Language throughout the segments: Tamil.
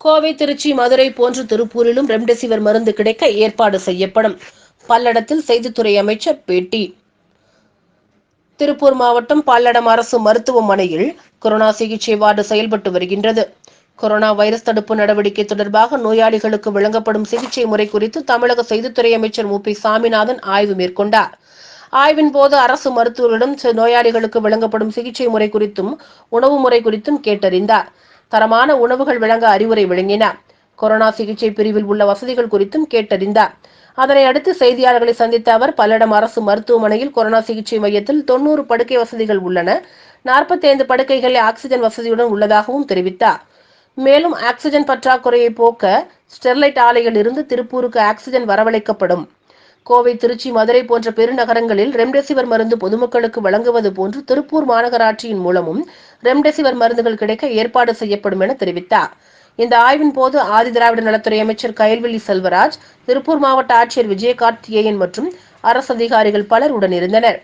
கோவை திருச்சி மதுரை போன்ற திருப்பூரிலும் ரெம்டெசிவிர் மருந்து கிடைக்க ஏற்பாடு செய்யப்படும். பல்லடத்தில் செய்தித்துறை அமைச்சர் பேட்டி. திருப்பூர் மாவட்டம் பல்லடம் அரசு மருத்துவமனையில் கொரோனா சிகிச்சை வார்டு செயல்பட்டு வருகின்றது. கொரோனா வைரஸ் தடுப்பு நடவடிக்கை தொடர்பாக நோயாளிகளுக்கு வழங்கப்படும் சிகிச்சை முறை குறித்து தமிழக செய்தித்துறை அமைச்சர் மு. பி. சாமிநாதன் ஆய்வு மேற்கொண்டார். ஆய்வின் போது அரசு மருத்துவர்களிடம் நோயாளிகளுக்கு வழங்கப்படும் சிகிச்சை முறை குறித்தும் உணவு முறை குறித்தும் கேட்டறிந்தார். தரமான உணவுகள் வழங்க அறிவுரை வழங்கினார் கொரோனா சிகிச்சை பிரிவில் உள்ள வசதிகள் குறித்தும் கேட்டறிந்தார். அதனை அடுத்து செய்தியாளர்களை சந்தித்த அவர் பல்லடம் அரசு மருத்துவமனையில் கொரோனா சிகிச்சை மையத்தில் தொன்னூறு படுக்கை வசதிகள் உள்ளன. 45 படுக்கைகள் ஆக்சிஜன் வசதியுடன் உள்ளதாகவும் தெரிவித்தார். மேலும் ஆக்சிஜன் பற்றாக்குறையை போக்க ஸ்டெர்லைட் ஆலையில் இருந்து திருப்பூருக்கு ஆக்சிஜன் வரவழைக்கப்படும். கோவை திருச்சி மதுரை போன்ற பெருநகரங்களில் ரெம்டெசிவிர் மருந்து பொதுமக்களுக்கு வழங்குவது போன்று திருப்பூர் மாநகராட்சியின் மூலமும் ரெம்டெசிவர் மருந்துகள் கிடைக்க ஏற்பாடு செய்யப்படும் என தெரிவித்தார். இந்த ஆய்வின் போது ஆதிதிராவிட நலத்துறை அமைச்சர் கயல்வெளி செல்வராஜ் திருப்பூர் மாவட்ட ஆட்சியர் விஜயகார்த்திகேயன் மற்றும் அரசு அதிகாரிகள் பலர் உடனிருந்தனர்.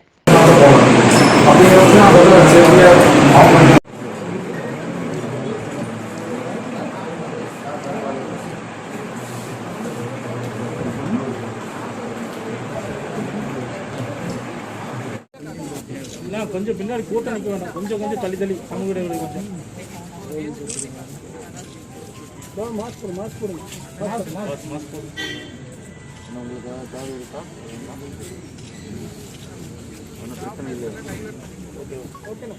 இல்லை கொஞ்சம் பின்னாடி கூட்டம் நிற்க வேண்டாம். கொஞ்சம் கொஞ்சம் தள்ளி தள்ளி. சமூக இடைவெளி கொஞ்சம். மாஸ்க் போடு மாஸ்க் போடுங்க மாஸ்க் மாஸ்க் தேவை இருக்கா? ஒன்றும் பிரச்சனை இல்லை ஓகே ஓகேண்ணா